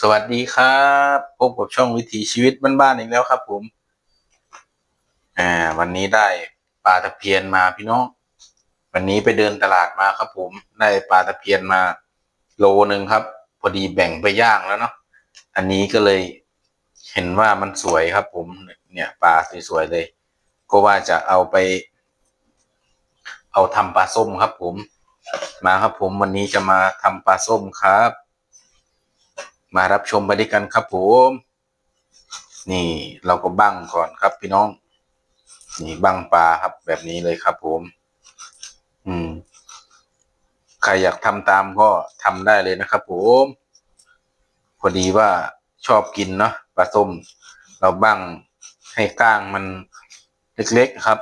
สวัสดีครับพบกับช่องวิถีชีวิตบ้านๆอีกแล้วครับ ผมอ่าวันนี้ได้ปลาตะเพียนมาพี่น้อง วันนี้ไปเดินตลาดมาครับ ผมได้ปลาตะเพียนมาโลหนึ่งครับ พอดีแบ่งไปย่างแล้วเนาะอันนี้ก็เลยเห็นว่ามันสวยครับ ผมเนี่ยปลาสวยๆเลย ก็ว่าจะเอาไป เอาทำปลาส้มครับ ผมมาครับ ผมวันนี้จะมาทำปลาส้มครับ มารับชมไปด้วยกันครับผม นี่เราก็บั้งก่อนครับพี่น้อง นี่บั้งปลาครับแบบนี้เลยครับผม อืม ใครอยากทำตามก็ทำได้เลยนะครับผม พอดีว่าชอบกินเนาะปลาส้ม เราบั้งให้ก้างมันเล็กๆครับ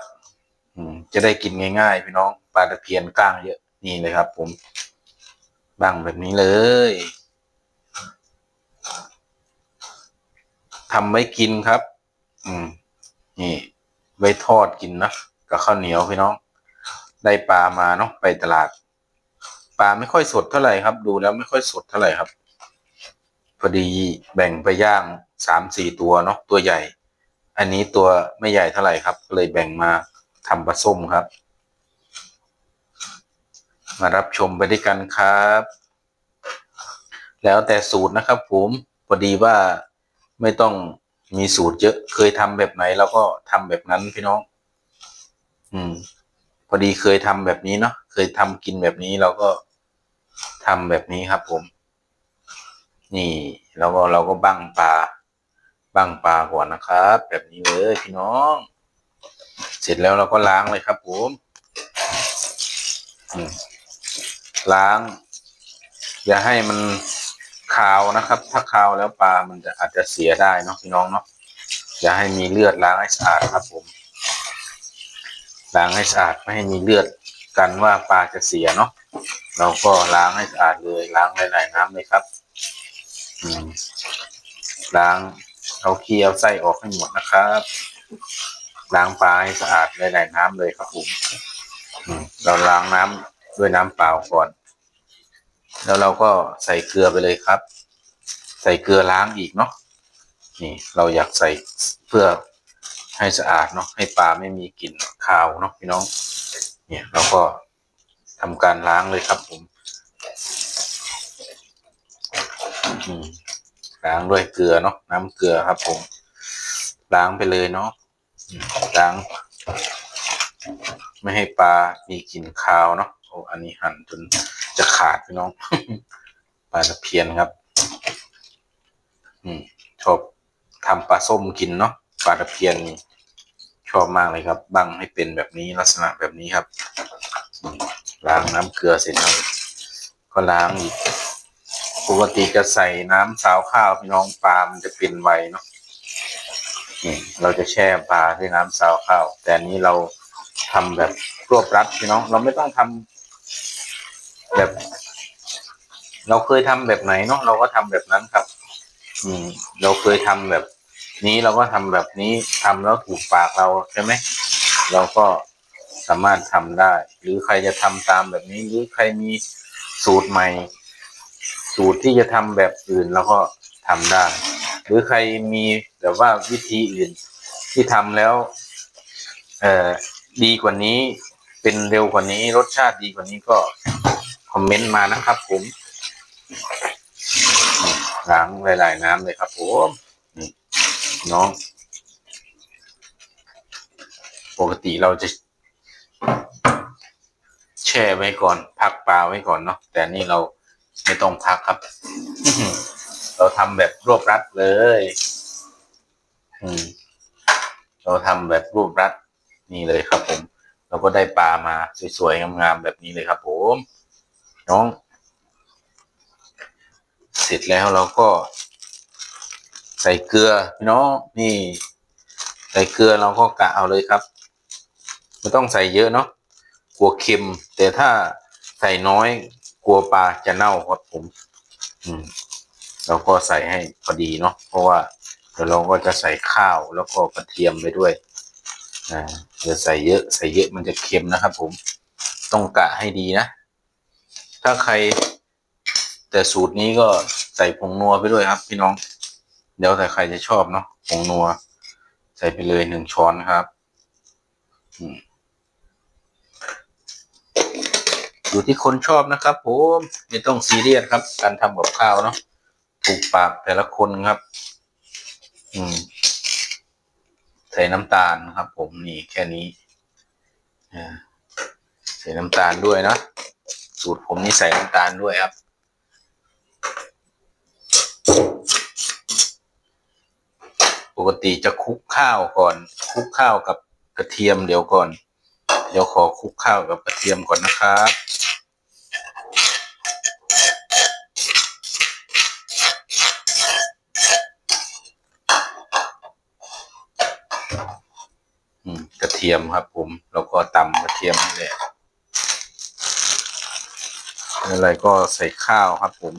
อืม จะได้กินง่ายๆ พี่น้องปลาตะเพียนก้างเยอะนี่เลยครับ ผมบั้งแบบนี้เลย ทำไว้กินครับ อืม นี่ ไว้ทอดกินนะกับข้าวเหนียวพี่น้อง ได้ปลามาเนาะไปตลาด ปลาไม่ค่อยสดเท่าไหร่ครับ ดูแล้วไม่ค่อยสดเท่าไหร่ครับ พอดีแบ่งไปย่างสามสี่ตัวเนาะตัวใหญ่ อันนี้ตัวไม่ใหญ่เท่าไหร่ครับก็เลยแบ่งมาทำปลาส้มครับ มารับชมไปด้วยกันครับ แล้วแต่สูตรนะครับผมพอดีว่า ไม่ต้องมีสูตรเยอะเคยทำแบบไหนเราก็ทำแบบนั้นพี่น้อง อืม พอดีเคยทำแบบนี้เนาะเคยทำกินแบบนี้เราก็ทำแบบนี้ครับ ผม นี่แล้วก็เราก็บั้งปลาบั้งปลาก่อนนะครับ แบบนี้เลยพี่น้อง เสร็จแล้วเราก็ล้างเลยครับ ผมอืมล้าง อย่าให้มัน คาวนะครับ ถ้าคาวแล้วปลามันจะอาจจะเสียได้เนาะพี่น้องเนาะอย่าให้มีเลือดล้างให้สะอาดครับผมล้างให้สะอาดไม่ให้มีเลือดกันว่าปลาจะเสียเนาะเราก็ล้างให้สะอาดเลยล้างหลายๆน้ำเลยครับล้างเอาขี้เอาไส้ออกให้หมดนะครับล้างปลาให้สะอาดหลายๆน้ำเลยครับผมอืมเราล้างน้ำด้วยน้ำเปล่าก่อน แล้วเราก็ใส่เกลือไปเลยครับ ใส่เกลือล้างอีกเนาะนี่เราอยากใส่เพื่อให้สะอาดเนาะให้ปลาไม่มีกลิ่นคาวเนาะพี่น้อง เนี่ยเราก็ทำการล้างเลยครับผมล้างด้วยเกลือเนาะน้ำเกลือครับ ผม ล้างไปเลยเนาะล้าง ไม่ให้ปลามีกลิ่นคาวเนาะ อ้อันนี้หั่นจนจะขาดพี่น้องปลาตะเพียนครับอืมชอบทำปลาส้มกินเนาะปลาตะเพียนชอบมากเลยครับบังให้เป็นแบบนี้ลักษณะแบบนี้ครับล้างน้ำเกลือเสร็จแล้วก็ล้างอีกปกติจะใส่น้ำสาวข้าวพี่น้องปลามันจะเป็นไวเนาะนี่เราจะแช่ปลาด้วยน้ำสาวข้าว แต่อันนี้เราทำแบบรวบรัดพี่น้อง เราไม่ต้องทำ แบบ เราเคยทำแบบไหนเนาะเราก็ทำแบบนั้นครับ อืม เราเคยทำแบบ นี้เราก็ทำแบบนี้ทำแล้วถูกปากเราใช่ไหมเราก็สามารถทำได้ หรือใครจะทำตามแบบนี้ หรือใครมีสูตรใหม่ สูตรที่จะทำแบบอื่นเราก็ทำได้ หรือใครมีแบบว่าวิธีอื่นที่ทำแล้ว เอ่อดีกว่านี้เป็นเร็วกว่านี้รสชาติดีกว่านี้ก็ คอมเมนต์มานะครับ ผมล้างหลาย ๆ น้ำเลยครับผมน้อง ปกติเราจะ แช่ไว้ก่อน พักปลาไว้ก่อนเนาะแต่นี่เราไม่ต้องพักครับ เราทำแบบรวบรัดเลย อืม เราทำแบบรวบรัดนี่เลยครับผม เราก็ได้ปลามาสวย ๆ งาม ๆ แบบนี้เลยครับผม น้อง เสร็จแล้วเราก็ ใส่เกลือพี่น้องนี่ ใส่เกลือเราก็กะเอาเลยครับไม่ต้องใส่เยอะเนาะกลัวเค็ม แต่ถ้าใส่น้อยกลัวปลาจะเน่าครับผม อืมเราก็ใส่ให้พอดีเนาะเพราะว่าเดี๋ยวเราก็จะใส่ข้าวแล้วก็กระเทียมไปด้วยอ่าจะใส่เยอะใส่เยอะมันจะเค็มนะครับผม ต้องกะให้ดีนะ ถ้าใคร แต่สูตรนี้ก็ใส่ผงนัวไปด้วยครับ พี่น้อง เดี๋ยวแต่ใครจะชอบเนาะผงนัว ใส่ไปเลยหนึ่งช้อนครับอยู่ที่คนชอบนะครับผมไม่ต้องซีเรียสครับ การทำกับข้าวเนาะถูกปากแต่ละคนครับ อืม ใส่น้ำตาลครับ ผมนี่แค่นี้ใส่น้ำตาลด้วยนะ สูตรผมนี่ใส่น้ำตาลด้วยครับ ปกติจะคลุกข้าวก่อนคลุกข้าวกับกระเทียมเดี๋ยวก่อน เดี๋ยวขอคลุกข้าวกับกระเทียมก่อนนะครับกระเทียมครับผม แล้วก็ตำกระเทียมนี่แหละ อะไรก็ใส่ข้าวครับผม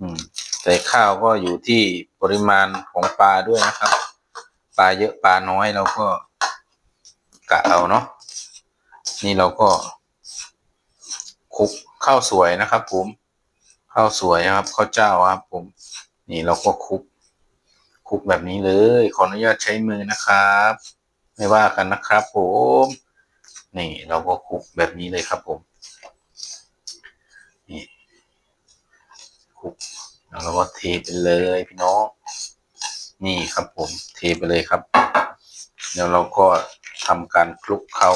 อืม ใส่ข้าวก็อยู่ที่ปริมาณของปลาด้วยนะครับ ปลาเยอะปลาน้อยเราก็กะเอาเนาะ นี่เราก็คลุกข้าวสวยนะครับ ผมข้าวสวยครับข้าวเจ้าครับ ผม นี่เราก็คลุกคลุกแบบนี้เลย ขออนุญาตใช้มือนะครับ ไม่ว่ากันนะครับ ผม นี่เราก็คลุกแบบนี้เลยครับผมุกแล้วเราก็เทไปเลยพี่น้อง นี่ครับผม เทไปเลยครับเดี๋ยวเราก็ทำการคลุกเขา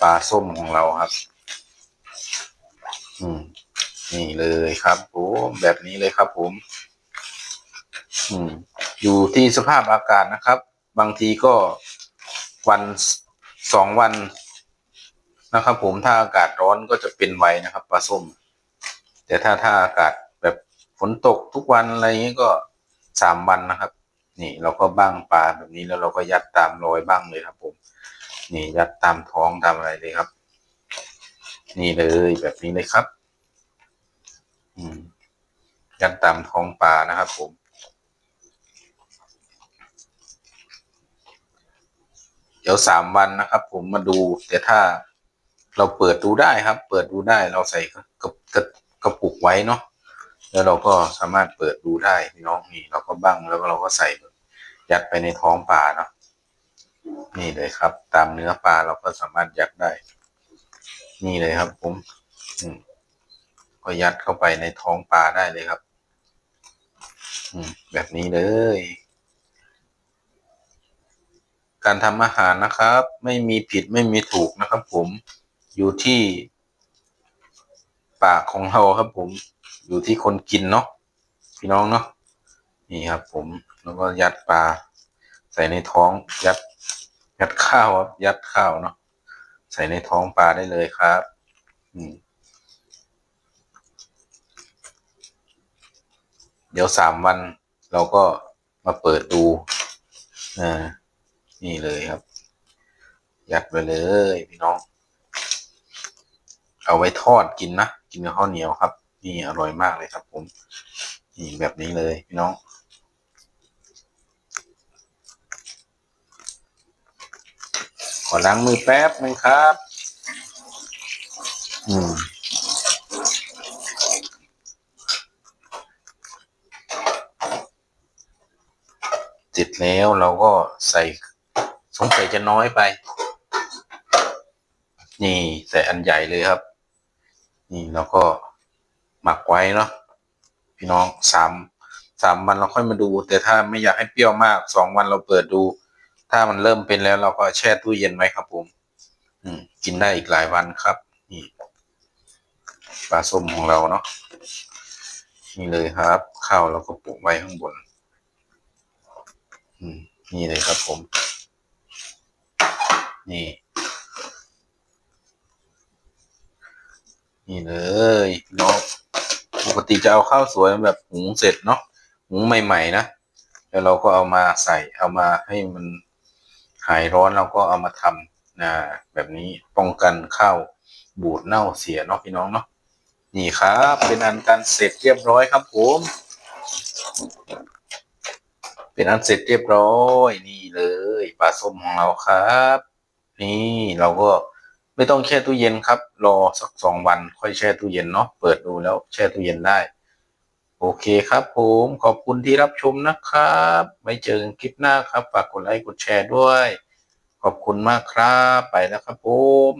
ปลาส้มของเราครับ อืม นี่เลยครับผมแบบนี้เลยครับผม อืม อยู่ที่สภาพอากาศนะครับ บางทีก็วันสองวันนะครับผมถ้าอากาศร้อนก็จะเป็นไวนะครับปลาส้ม แต่ถ้าถ้าอากาศแบบฝนตกทุกวันอะไรอย่างนี้ก็สามวันนะครับ นี่เราก็บ้างปลาแบบนี้แล้วเราก็ยัดตามรอยบ้างเลยครับ ผม นี่ยัดตามท้องตามอะไรเลยครับ นี่เลยแบบนี้เลยครับ อืมยัดตามท้องปลานะครับ ผมเดี๋ยวสามวันนะครับ ผมมาดูแต่ถ้าเราเปิดดูได้ครับ เปิดดูได้เราใส่กระกระ กระปุกไว้เนาะแล้วเราก็สามารถเปิดดูได้พี่น้องนี่เราก็บั้งแล้วก็เราก็ใส่ยัดไปในท้องปลาเนาะนี่เลยครับ ตามเนื้อปลาเราก็สามารถยัดได้ นี่เลยครับ ผมอืมก็ยัดเข้าไปในท้องปลาได้เลยครับอืมแบบนี้เลย การทำอาหารนะครับ ไม่มีผิดไม่มีถูกนะครับ ผมอยู่ที่ ปากของเราครับ ผมอยู่ที่คนกินเนาะพี่น้องเนาะนี่ครับ ผมแล้วก็ยัดปลาใส่ในท้องยัดยัดข้าวครับ ยัดข้าวเนาะใส่ในท้องปลาได้เลยครับอืเดี๋ยวสามวันเราก็มาเปิดดูอ่านี่เลยครับ ยัดไปเลยพี่น้อง เอาไว้ทอดกินนะกินกับข้าวเหนียวครับ นี่อร่อยมากเลยครับผมนี่แบบนี้เลยพี่น้องขอล้างมือแป๊บนึงครับ อืมเสร็จแล้วเราก็ใส่สงสัยจะน้อยไป นี่ใส่อันใหญ่เลยครับ นี่เราก็หมักไว้เนาะพี่น้องสามสามวันเราค่อยมาดู แต่ถ้าไม่อยากให้เปรี้ยวมากสองวันเราเปิดดู ถ้ามันเริ่มเป็นแล้วเราก็แช่ตู้เย็นไว้ครับผม อืม กินได้อีกหลายวันครับ นี่ปลาส้มของเราเนาะนี่เลยครับข้าวเราก็ปลูกไว้ข้างบน อืม นี่เลยครับผม นี่ นี่เลยพี่น้องปกติจะเอาข้าวสวยแบบหุงเสร็จเนาะหุงใหม่ ๆ นะแล้วเราก็เอามาใส่เอามาให้มันหายร้อนเราก็เอามาทำนะแบบนี้ป้องกันข้าวบูดเน่าเสียเนาะพี่น้องเนาะนี่ครับ เป็นอันการเสร็จเรียบร้อยครับผมเป็นอันเสร็จเรียบร้อยนี่เลยปลาส้มของเราครับ นี่เราก็ ไม่ต้องแช่ตู้เย็นครับ รอสักสองวันค่อยแช่ตู้เย็นเนาะเปิดดูแล้วแช่ตู้เย็นได้ โอเคครับผมขอบคุณที่รับชมนะครับไว้เจอกันคลิปหน้าครับ ฝากกดไลค์กดแชร์ด้วย ขอบคุณมากครับไปแล้วครับผม